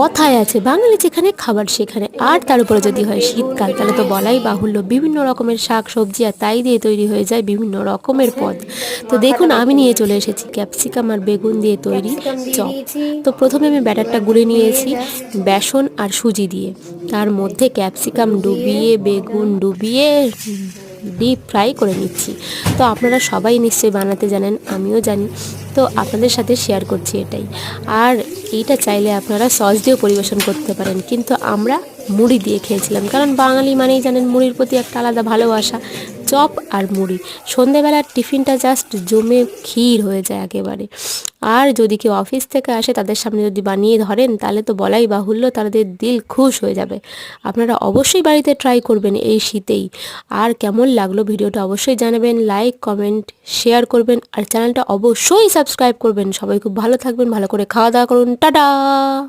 কথায় আছে, বাঙালি যেখানে খাবার সেখানে। আর তার উপরে যদি হয় শীতকাল, তাহলে তো বলাই বাহুল্য। বিভিন্ন রকমের শাক, সবজি আর তাই দিয়ে তৈরি হয়ে যায় বিভিন্ন রকমের পদ। তো দেখুন, আমি নিয়ে চলে এসেছি ক্যাপসিকাম আর বেগুন দিয়ে তৈরি চপ। তো প্রথমে আমি ব্যাটারটা গুলে নিয়েছি বেসন আর সুজি দিয়ে। তার মধ্যে ক্যাপসিকাম ডুবিয়ে, বেগুন ডুবিয়ে, ডিপ ফ্রাই করে নিচ্ছি। তো আপনারা সবাই নিশ্চয়ই বানাতে জানেন, আমিও জানি। তো আপনাদের সাথে শেয়ার করছি এটাই। আর এইটা চাইলে আপনারা সস দিয়েও পরিবেশন করতে পারেন। কিন্তু আমরা মুড়ি দিয়ে খেয়েছিলাম। কারণ বাঙালি মানেই জানেন মুড়ির প্রতি একটা আলাদা ভালোবাসা, চপ আর মুড়ি। সন্ধেবেলার টিফিনটা জাস্ট জমে ক্ষীর হয়ে যায় একেবারে। আর যদি কেউ অফিস থেকে আসে, তাদের সামনে যদি বানিয়ে ধরেন, তাহলে তো বলাই বাহুল্য, তাদের দিল খুশ হয়ে যাবে। আপনারা অবশ্যই বাড়িতে ট্রাই করবেন এই শীতেই। আর কেমন লাগল ভিডিওটা অবশ্যই জানাবেন লাইক কমেন্ট শেয়ার করবেন, আর চ্যানেলটা অবশ্যই সাবস্ক্রাইব করবেন। সবাই খুব ভালো থাকবেন, ভালো করে খাওয়া দাওয়া করুন। টাটা!